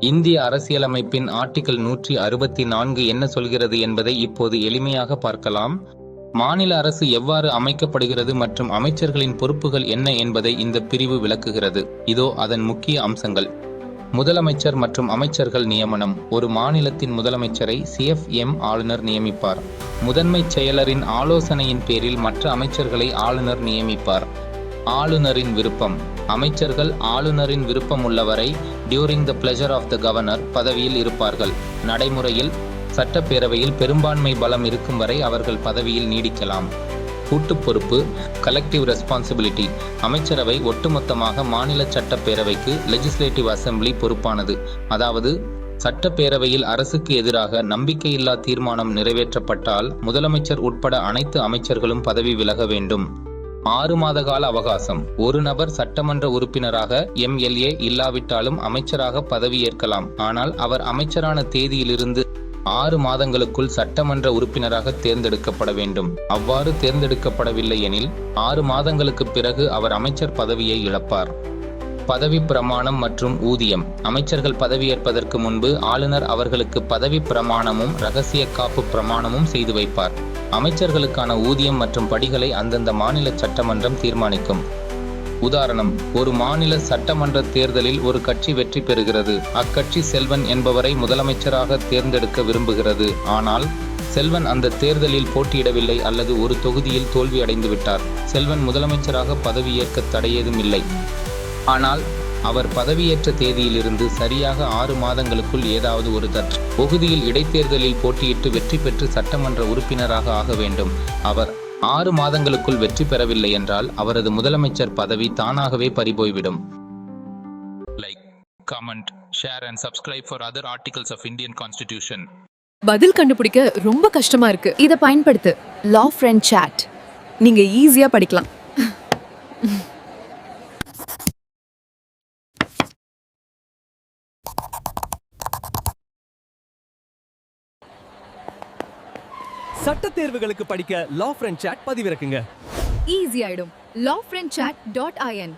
இந்திய அரசியலமைப்பின் ஆர்டிகல் நூற்றி அறுபத்தி நான்கு என்ன சொல்கிறது என்பதை இப்போது எளிமையாக பார்க்கலாம். மாநில அரசு எவ்வாறு அமைக்கப்படுகிறது மற்றும் அமைச்சர்களின் பொறுப்புகள் என்ன என்பதை இந்த பிரிவு விளக்குகிறது. இதோ அதன் முக்கிய அம்சங்கள். முதலமைச்சர் மற்றும் அமைச்சர்கள் நியமனம். ஒரு மாநிலத்தின் முதலமைச்சரை சிஎஃப்எம் ஆளுநர் நியமிப்பார். முதன்மைச் செயலரின் ஆலோசனையின் பேரில் மற்ற அமைச்சர்களை ஆளுநர் நியமிப்பார். ஆளுநரின் விருப்பம். அமைச்சர்கள் ஆளுநரின் விருப்பம் உள்ளவரை during the pleasure of the governor பதவியில் இருப்பார்கள். நடைமுறையில் சட்டப்பேரவையில் பெரும்பான்மை பலம் இருக்கும் வரை அவர்கள் பதவியில் நீடிக்கலாம். கூட்டு பொறுப்பு கலெக்டிவ் ரெஸ்பான்சிபிலிட்டி அமைச்சரவை ஒட்டுமொத்தமாக மாநில சட்டப்பேரவைக்கு லெஜிஸ்லேட்டிவ் அசம்பிளி பொறுப்பானது. அதாவது சட்டப்பேரவையில் அரசுக்கு எதிராக நம்பிக்கையில்லா தீர்மானம் நிறைவேற்றப்பட்டால் முதலமைச்சர் உட்பட அனைத்து அமைச்சர்களும் பதவி விலக வேண்டும். ஆறு மாத கால அவகாசம். ஒரு நபர் சட்டமன்ற உறுப்பினராக எம்எல்ஏ இல்லாவிட்டாலும் அமைச்சராக பதவியேற்கலாம் ஆனால் அவர் அமைச்சரான தேதியிலிருந்து ஆறு மாதங்களுக்குள் சட்டமன்ற உறுப்பினராக தேர்ந்தெடுக்கப்பட வேண்டும். அவ்வாறு தேர்ந்தெடுக்கப்படவில்லை எனில் ஆறு மாதங்களுக்கு பிறகு அவர் அமைச்சர் பதவியை இழப்பார். பதவி பிரமாணம் மற்றும் ஊதியம். அமைச்சர்கள் பதவியேற்பதற்கு முன்பு ஆளுநர் அவர்களுக்கு பதவி பிரமாணமும் ரகசிய காப்பு பிரமாணமும் செய்து வைப்பார். அமைச்சர்களுக்கான ஊதியம் மற்றும் படிகளை அந்தந்த மாநில சட்டமன்றம் தீர்மானிக்கும். உதாரணம் ஒரு மாநில சட்டமன்ற தேர்தலில் ஒரு கட்சி வெற்றி பெறுகிறது. அக்கட்சி செல்வன் என்பவரை முதலமைச்சராக தேர்ந்தெடுக்க விரும்புகிறது. ஆனால் செல்வன் அந்த தேர்தலில் போட்டியிடவில்லை அல்லது ஒரு தொகுதியில் தோல்வி விட்டார் செல்வன் முதலமைச்சராக பதவியேற்க தடையேதும் இல்லை. ஆனால் அவர் பதவியேற்ற தேதியிலிருந்து சரியாக ஆறு மாதங்களுக்குள் ஏதாவது ஒரு தட் தொகுதியில் இடைத்தேர்தலில் போட்டியிட்டு வெற்றி பெற்று சட்டமன்ற உறுப்பினராக ஆக வேண்டும். அவர் ஆறு மாதங்களுக்குள் வெற்றி பெறவில்லை என்றால் அவரது முதலமைச்சர் பதவி தானாகவே பறிபோய்விடும். Like comment share and subscribe for other articles of Indian constitution பதில் கண்டுபிடிக்க ரொம்ப கஷ்டமா இருக்கு. இதை பயன்படுத்து. லா ஃப்ரெண்ட் சாட் நீங்க ஈஸியா படிக்கலாம். சட்ட தேர்வுகளுக்கு படிக்க லா ஃப்ரெண்ட் சாட் பதிவிறக்குங்க. ஈஸி ஆயிடும். Law friend chat dot I N